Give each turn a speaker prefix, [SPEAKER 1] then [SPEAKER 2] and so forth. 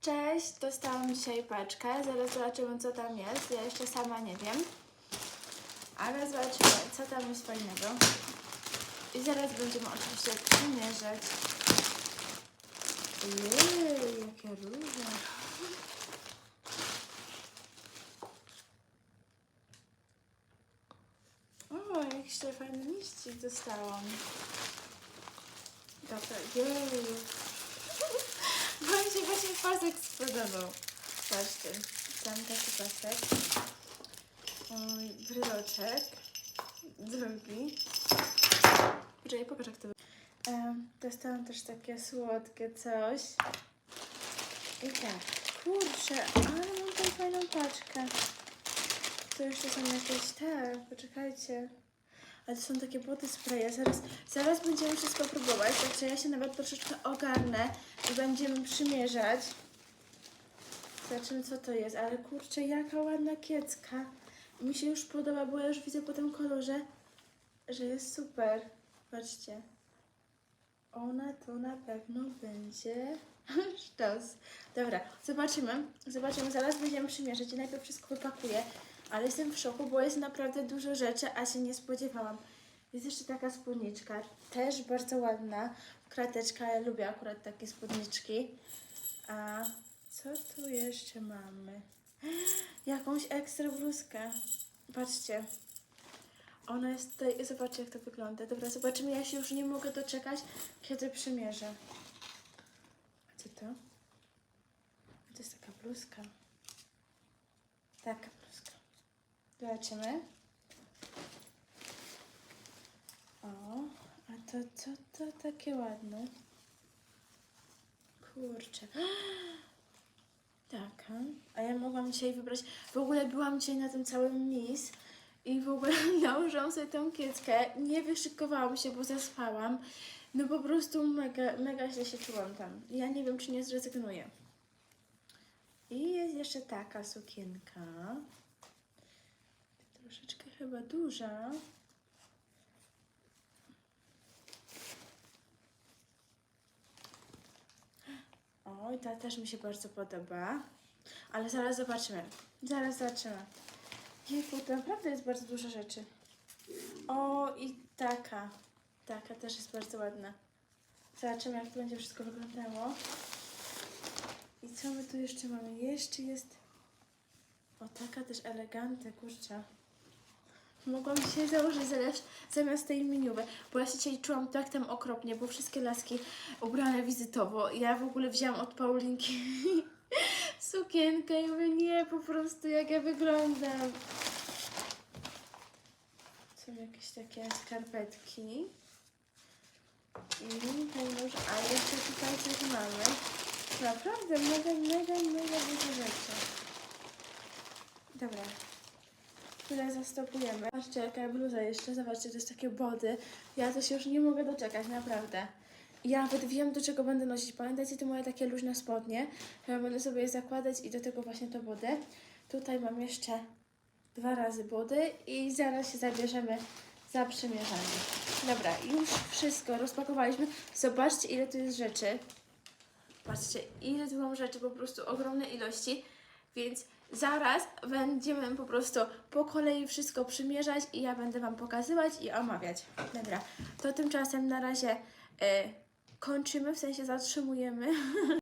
[SPEAKER 1] Cześć, dostałam dzisiaj paczkę. Zaraz zobaczymy, co tam jest. Ja jeszcze sama nie wiem. Ale zobaczymy, co tam jest fajnego. I zaraz będziemy oczywiście przymierzać. Jej, jakie róże. O, jakiś fajny liścik dostałam. Dobra, jej. Bo mi się właśnie pasek spodobał. Patrzcie, tam taki pasek. Oj, bryloczek. Drugi. Poczekaj, pokaż jak to wygląda. Dostałam też takie słodkie coś. I tak, kurczę, ale mam tutaj fajną paczkę. Tu jeszcze są jakieś te, poczekajcie. Ale to są takie body spraye. Zaraz, zaraz będziemy wszystko próbować, także ja się nawet troszeczkę ogarnę i będziemy przymierzać. Zobaczymy co to jest, ale kurczę, jaka ładna kiecka. Mi się już podoba, bo ja już widzę po tym kolorze, że jest super. Patrzcie. Ona to na pewno będzie sztos. Dobra, zobaczymy. Zobaczymy, zaraz będziemy przymierzać i najpierw wszystko wypakuję. Ale jestem w szoku, bo jest naprawdę dużo rzeczy, a się nie spodziewałam. Jest jeszcze taka spódniczka, też bardzo ładna. Krateczka, ja lubię akurat takie spódniczki. A co tu jeszcze mamy? Jakąś ekstra bluzkę. Patrzcie. Ona jest tutaj, zobaczcie jak to wygląda. Dobra, zobaczymy, ja się już nie mogę doczekać, kiedy przymierzę. Co to? To jest taka bluzka. Bluzka. Zobaczymy. O, a to co to takie ładne? Kurczę. Taka. A ja mogłam dzisiaj wybrać. W ogóle byłam dzisiaj na tym całym mis i w ogóle nałożyłam sobie tę kieckę. Nie wyszykowałam się, bo zaspałam. No po prostu mega, mega źle się czułam tam. Ja nie wiem, czy nie zrezygnuję. I jest jeszcze taka sukienka. Troszeczkę chyba duża. Oj, ta też mi się bardzo podoba. Ale zaraz zobaczymy. Zaraz zobaczymy. Jejku, to naprawdę jest bardzo dużo rzeczy. O, i taka. Taka też jest bardzo ładna. Zobaczymy, jak to będzie wszystko wyglądało. I co my tu jeszcze mamy? Jeszcze jest... O, taka też elegantna, kurczę. Mogłam dzisiaj założyć zamiast, tej miniuwy, bo ja się dzisiaj czułam tak tam okropnie, bo wszystkie laski ubrane wizytowo. Ja w ogóle wzięłam od Paulinki sukienkę i mówię, nie, po prostu jak ja wyglądam. Są jakieś takie skarpetki. I ten nóż, a jeszcze tutaj coś mamy. Naprawdę mega, mega, mega dużo rzeczy. Dobra. Tyle zastopujemy. Patrzcie, jaka bluza jeszcze. Zobaczcie, to jest takie body. Ja to się już nie mogę doczekać, naprawdę. Ja nawet wiem, do czego będę nosić. Pamiętajcie, te moje takie luźne spodnie. Ja będę sobie je zakładać i do tego właśnie to body. Tutaj mam jeszcze dwa razy body i zaraz się zabierzemy za przymierzanie. Dobra, już wszystko rozpakowaliśmy. Zobaczcie, ile tu jest rzeczy. Patrzcie, ile tu mam rzeczy, po prostu ogromne ilości, więc zaraz będziemy po prostu po kolei wszystko przymierzać i ja będę Wam pokazywać i omawiać. Dobra, to tymczasem na razie e, kończymy, w sensie zatrzymujemy